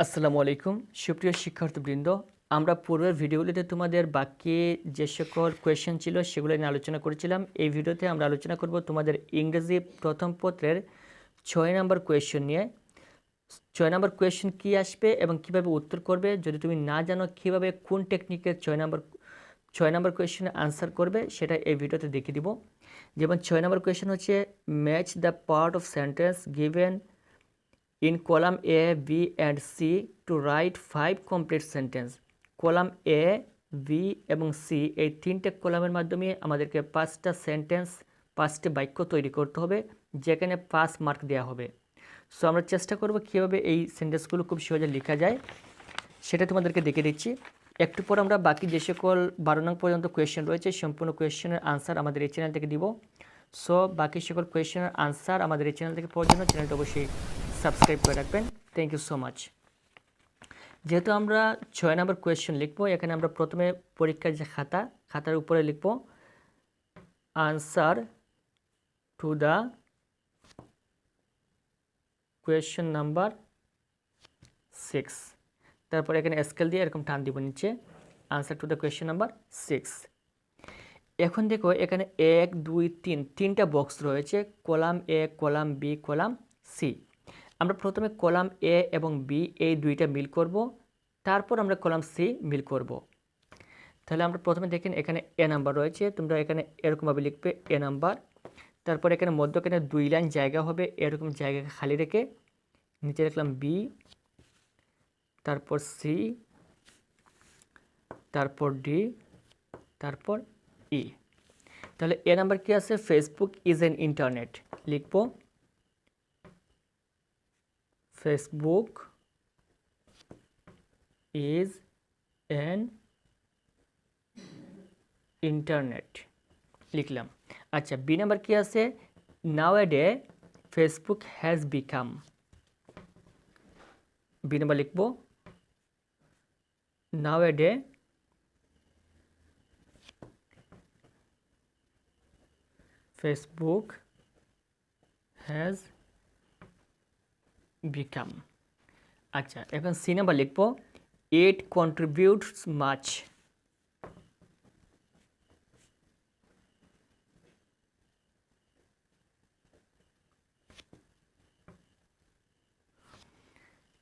আসসালামু আলাইকুম। সুপ্রিয় শিক্ষার্থীবৃন্দ আমরা পূর্বের ভিডিওগুলিতে তোমাদের বাকি যে সকল কোয়েশ্চেন ছিল সেগুলো নিয়ে আলোচনা করেছিলাম। এই ভিডিওতে আমরা আলোচনা করব তোমাদের ইংরেজি প্রথম পত্রের ছয় নম্বর কোয়েশ্চেন নিয়ে। ছয় নম্বর কোয়েশ্চেন কী আসবে এবং কীভাবে উত্তর করবে? যদি তুমি না জানো কীভাবে কোন টেকনিকের ছয় নম্বর ছয় নম্বর কোয়েশ্চেনে আনসার করবে, সেটা এই ভিডিওতে দেখিয়ে দিব। যেমন ছয় নম্বর কোয়েশ্চেন হচ্ছে match the part of sentence given in column A, B and C to write five complete sentence. Column A B এবং সি এই তিনটে কলামের মাধ্যমে আমাদেরকে পাঁচটা সেন্টেন্স পাঁচটি বাক্য তৈরি করতে হবে যেখানে পাঁচ মার্ক দেওয়া হবে। সো আমরা চেষ্টা করব কীভাবে এই সেন্টেন্সগুলো খুব সহজে লেখা যায়। সেটা তোমাদেরকে দেখে দিচ্ছি। একটু পর আমরা বাকি যে সকল বারো নং পর্যন্ত কোয়েশ্চেন রয়েছে সম্পূর্ণ কোয়েশ্চেনের আনসার আমাদের এই চ্যানেল থেকে দিব। সো বাকি সকল কোয়েশ্চেনের আনসার আমাদের এই চ্যানেল থেকে পাওয়ার জন্য চ্যানেলটা অবশ্যই সাবস্ক্রাইব করে রাখবেন। থ্যাংক ইউ সো মাচ যেহেতু আমরা ছয় নম্বর কোয়েশ্চেন লিখব, এখানে আমরা প্রথমে পরীক্ষার যে খাতা, খাতার উপরে লিখব answer to the question number six তারপর এখানে স্কেল দিয়ে এরকম টান দিব নিচে answer to the question number six এখন দেখো এখানে এক, দুই, তিন, তিনটা বক্স রয়েছে, column A column B column C আমরা প্রথমে কলাম এ এবং বি এই দুইটা মিল করব। তারপর আমরা কলাম সি মিল করব। তাহলে আমরা প্রথমে দেখেন এখানে এ নাম্বার রয়েছে। তোমরা এখানে এরকমভাবে লিখবে এ নাম্বার। তারপর এখানে মধ্যখানে দুই লাইন জায়গা হবে, এরকম জায়গা খালি রেখে নিচে লিখলাম বি তারপর সি তারপর ডি তারপর ই তাহলে এ নাম্বার কি আছে? ফেসবুক ইজ এন ইন্টারনেট লিখব। Facebook is an internet. লিখলাম। আচ্ছা বি নাম্বার কি আছে? Now a day Facebook has become. B number লিখব। নাও এ ডে Facebook has become. আচ্ছা এখন সি নাম্বার লিখব ইট কন্ট্রিবিউটস মাচ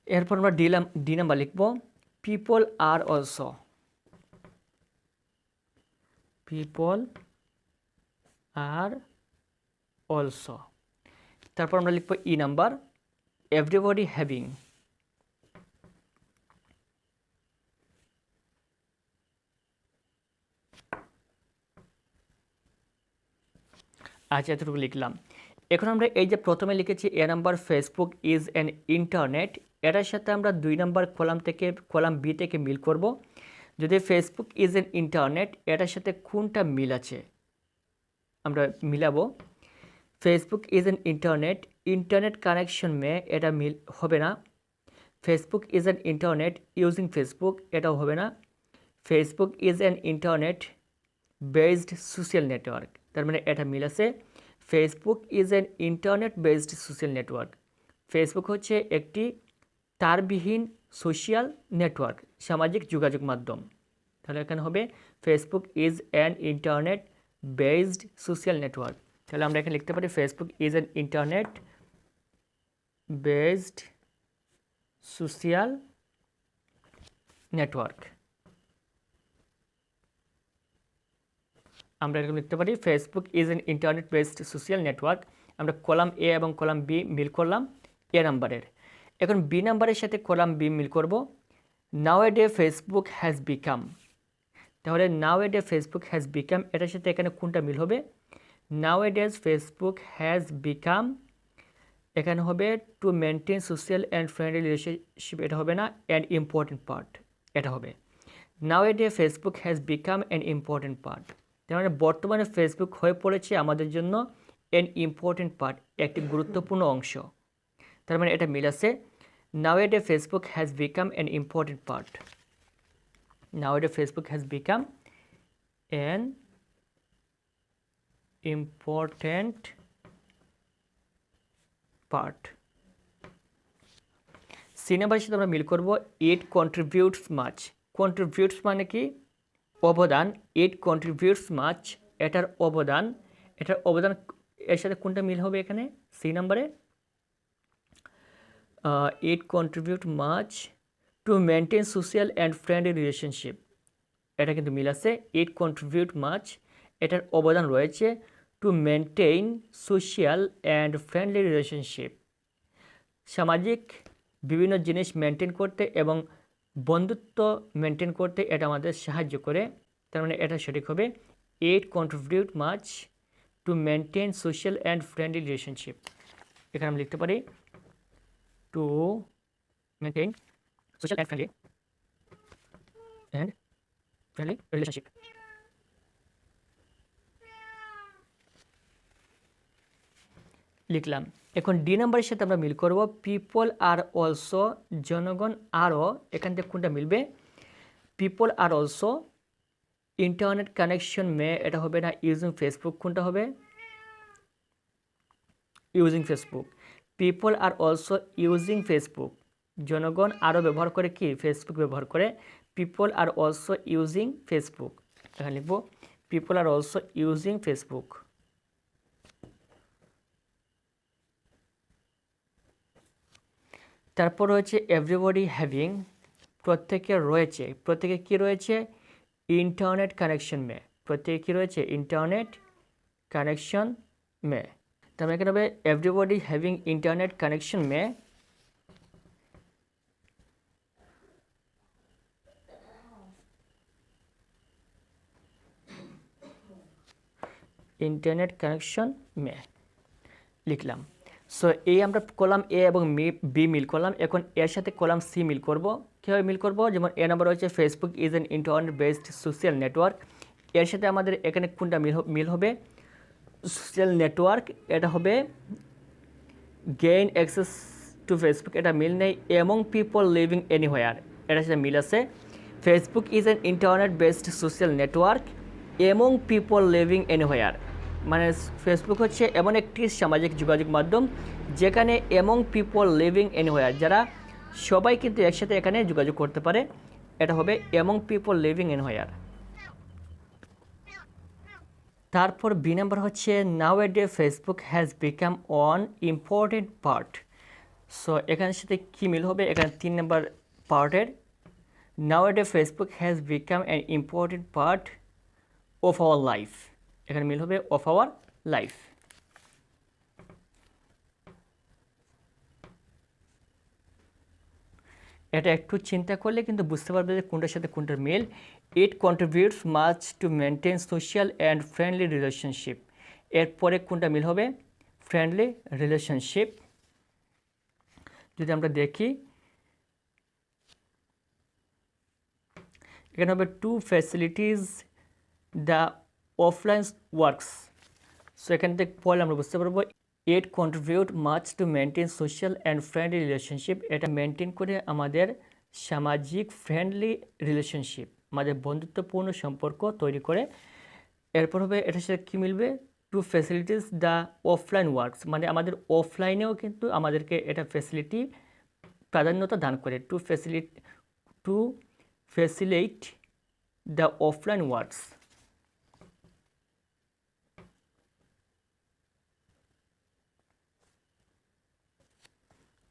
এরপর আমরা ডি ডি নাম্বার লিখব people are also people are also তারপর আমরা লিখব ই নাম্বার এভরিবডি হ্যাভিং আচ্ছা এতটুকু লিখলাম। এখন আমরা এই যে প্রথমে লিখেছি, A number Facebook is an internet এটার সাথে আমরা দুই নাম্বার কলাম থেকে, কলাম বি থেকে মিল করব। যদি ফেসবুক ইজ অ্যান ইন্টারনেট এটার সাথে কোনটা মিল আছে? আমরা মিলাবো। Facebook is an internet internet connection may এটা মিল হবে না। Facebook is an internet using Facebook এটাও হবে না। Facebook is an internet based social network তার মানে এটা মিল আছে। Facebook is an internet based social network Facebook হচ্ছে একটি তারবিহীন সোশ্যাল নেটওয়ার্ক সামাজিক যোগাযোগ মাধ্যম। তাহলে এখানে হবে Facebook is an internet based social network তাহলে আমরা এখানে লিখতে পারি Facebook is an internet based social network. আমরা এরকম লিখতে পারি Facebook is an internet based social network আমরা কলাম এ এবং কলাম বি মিল করলাম এ নাম্বারের এখন বি নাম্বারের সাথে কলাম বি মিল করব। Now a day Facebook has become তাহলে now a day Facebook has become এটার সাথে এখানে কোনটা মিল হবে? Now a days Facebook has become এখানে হবে to maintain social and friendly relationship এটা হবে না অ্যান্ড ইম্পর্টেন্ট পার্ট এটা হবে। Now a day Facebook has become an important part তার মানে বর্তমানে ফেসবুক হয়ে পড়েছে আমাদের জন্য অ্যান ইম্পর্টেন্ট পার্ট একটি গুরুত্বপূর্ণ অংশ। তার মানে এটা মিল আছে। Now a day Facebook has become an important part nowadays Facebook has become an important part. C নাম্বারের সাথে আমরা মিল করব ইট কন্ট্রিবিউটস মাছ কন্ট্রিবিউটস মানে কি? অবদান. ইট কন্ট্রিবিউটস মাচ এটার অবদান। এটার অবদান এর সাথে কোনটা মিল হবে এখানে? সি নাম্বারে it contribute much to maintain social and friendly relationship এটা কিন্তু মিল আছে। ইট কন্ট্রিবিউট মাছ এটার অবদান রয়েছে। To maintain social and friendly relationship সামাজিক বিভিন্ন জিনিস মেনটেন করতে এবং বন্ধুত্ব মেনটেন করতে এটা আমাদের সাহায্য করে। তার মানে এটা সঠিক হবে। It contribute much to maintain social and friendly relationship এখানে আমি লিখতে পারি to maintain social and friendly and friendly relationship লিখলাম। এখন ডি নাম্বারের সাথে আমরা মিল করব। পিপল আর অলসো জনগণ আরও, এখান থেকে কোনটা মিলবে? People are also internet connection may এটা হবে না ইউজিং ফেসবুক কোনটা হবে? Using Facebook people are also using Facebook জনগণ আরও ব্যবহার করে কি? ফেসবুক ব্যবহার করে। People are also using Facebook এখানে লিখব people are also using Facebook তারপর রয়েছে এভরিবডি হ্যাভিং প্রত্যেকের রয়েছে, প্রত্যেকে কি রয়েছে? ইন্টারনেট কানেকশন মে, প্রত্যেকে কি রয়েছে? Internet connection may. তার মানে এখানে হবে? Everybody having internet connection may internet connection may. লিখলাম। সো এই আমরা কলাম এ এবং বি মিল করলাম। এখন এর সাথে কলাম সি মিল করব। কীভাবে মিল করব? যেমন এ নাম্বার হচ্ছে Facebook is an internet based social network এর সাথে আমাদের এখানে কোনটা মিল মিল হবে? সোশ্যাল নেটওয়ার্ক এটা হবে গেইন অ্যাক্সেস টু ফেসবুক এটা মিল নেই। এমং পিপল লিভিং এনিহোয়ার এটার সাথে মিল আছে। Facebook is an internet based social network among people living anywhere মানে ফেসবুক হচ্ছে এমন একটি সামাজিক যোগাযোগ মাধ্যম যেখানে এমং পিপল লিভিং এনিহোয়ার যারা সবাই কিন্তু একসাথে এখানে যোগাযোগ করতে পারে, এটা হবে এমং পিপল লিভিং এনহোয়ার তারপর বি নাম্বার হচ্ছে now a day Facebook has become on important part so এখানের সাথে কী মিল হবে? এখানে তিন নাম্বার পার্টের now a day Facebook has become an important part of our life এখানে মিল হবে অফ আওয়ার লাইফ এটা একটু চিন্তা করলে কিন্তু বুঝতে পারবে যে কোনটার সাথে কোনটার মিল। It contributes much to maintain social and friendly relationship এরপরে কোনটা মিল হবে? ফ্রেন্ডলি রিলেশনশিপ যদি আমরা দেখি, এখানে হবে to facilities the offline works so এখান থেকে পড়লে আমরা বুঝতে পারব it contribute much to maintain social and friendly relationship এটা মেনটেন করে আমাদের সামাজিক ফ্রেন্ডলি রিলেশনশিপ আমাদের বন্ধুত্বপূর্ণ সম্পর্ক তৈরি করে। এরপর হবে, এটার সাথে কী মিলবে? To facilities the offline works মানে আমাদের অফলাইনেও কিন্তু আমাদেরকে এটা ফ্যাসিলিটি প্রাধান্যতা দান করে। To facilitate to facilitate the offline works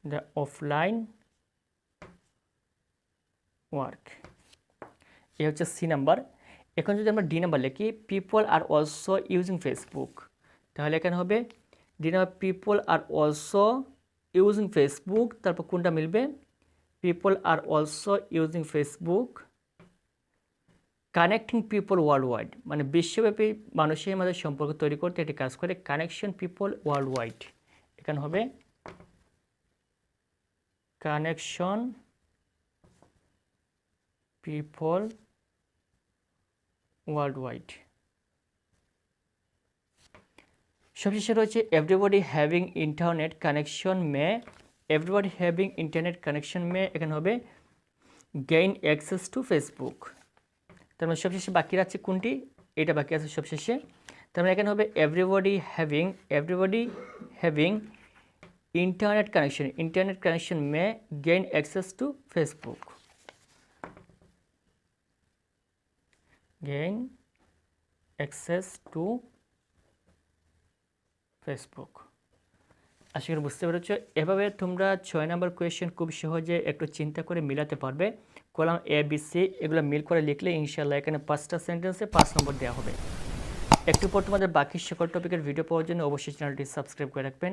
the offline work. এ হচ্ছে সি নাম্বার এখন যদি আমরা ডি নাম্বার লিখি people are also using Facebook তাহলে এখানে হবে D number people are also using Facebook তারপর কোনটা মিলবে? People are also using Facebook connecting people world wide মানে বিশ্বব্যাপী মানুষের মাঝে সম্পর্ক তৈরি করতে এটি কাজ করে কানেকশন পিপল ওয়ার্ল্ড ওয়াইড এখানে হবে কানেকশন পিপল ওয়ার্ল্ড ওয়াইড সবশেষে রয়েছে everybody having internet connection may everybody having internet connection may, এখানে হবে গেইন অ্যাক্সেস টু ফেসবুক তার মানে সবশেষে বাকি আছে কোনটি? এটা বাকি আছে সবশেষে। তার মানে এখানে হবে everybody having everybody having internet connection internet connection may gain access to facebook. Gain access to Facebook আশা করি বুঝতে পেরেছ। এভাবে তোমরা ছয় নম্বর কোয়েশ্চেন খুব সহজে একটু চিন্তা করে মিলাতে পারবে। কলাম এ বি সি এগুলো মিল করে লিখলে ইনশাল্লাহ এখানে পাঁচটা সেন্টেন্সে পাঁচ নম্বর দেওয়া হবে। একটু পর তোমাদের বাকি সকল টপিকের ভিডিও পাওয়ার জন্য অবশ্যই চ্যানেলটি সাবস্ক্রাইব করে রাখবেন।